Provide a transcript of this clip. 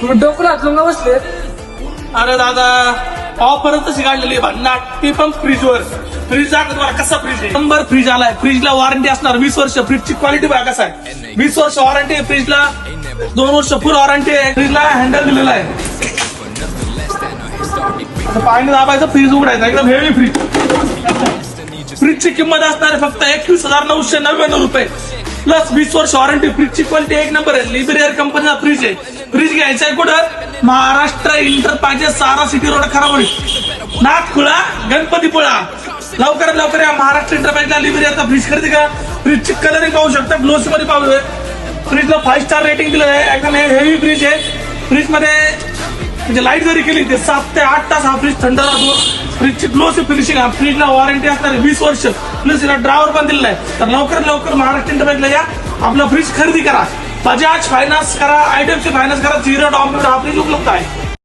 तुम्ही डोकं घातलं का बसले? अरे दादा ऑफरच तशी काढलेली आहे भन्नाट ती पण फ्रीजवर. फ्रीज दाखव तुम्हाला कसा फ्रीज आहे. नंबर फ्रीज आलाय. फ्रीजला वॉरंटी असणार वीस वर्ष. फ्रीजची क्वालिटी बघा कसा आहे. वीस वर्ष वॉरंटी आहे फ्रीजला. दोन वर्ष फुल वॉरंटी आहे. फ्रीजला हँडल दिलेला आहे. आता पाणी दाबायचं फ्रीज उघडायचं. एकदम हेवी फ्रीज फ्रीजची किंमत असणार आहे फक्त एकवीस हजार नऊशे नव्याण्णव रुपये. प्लस वीस वर्ष वॉरंटी फ्रीजची क्वालिटी एक नंबर आहे. लिबरियर कंपनीचा फ्रीज आहे. फ्रीज घ्यायचा आहे कुठं? महाराष्ट्र इंटर पाहिजे सारा सिटी रोड खराबोडी नागखुळा गणपतीपुळा. लवकरात लवकर या महाराष्ट्र इंटर पाहिजे लिबरियरचा फ्रीज खरेदी का फ्रीजची कलरिंग पाहू शकता. ग्लोसी मध्ये पाहू फ्रीजला फाईव्ह स्टार रेटिंग दिलं आहे. एकदम हेवी फ्रीज आहे. फ्रीजमध्ये म्हणजे लाइट जरी केली ते सात ते आठ तास हा फ्रीज थंड राहतो फ्रीजची ग्लोसी फिनिशिंग हा फ्रीजला वॉरंटी असणार वीस वर्ष. प्लस याला ड्रावर पण दिलेला आहे. तर लवकरात लवकर महाराष्ट्र इंटरबँकला या. आपला फ्रीज खरेदी करा. बजाज फायनान्स करा. आयटीएफसी फायनान्स करा. झिरो डाऊन पेमेंट हा फ्रीज उपलब्ध आहे.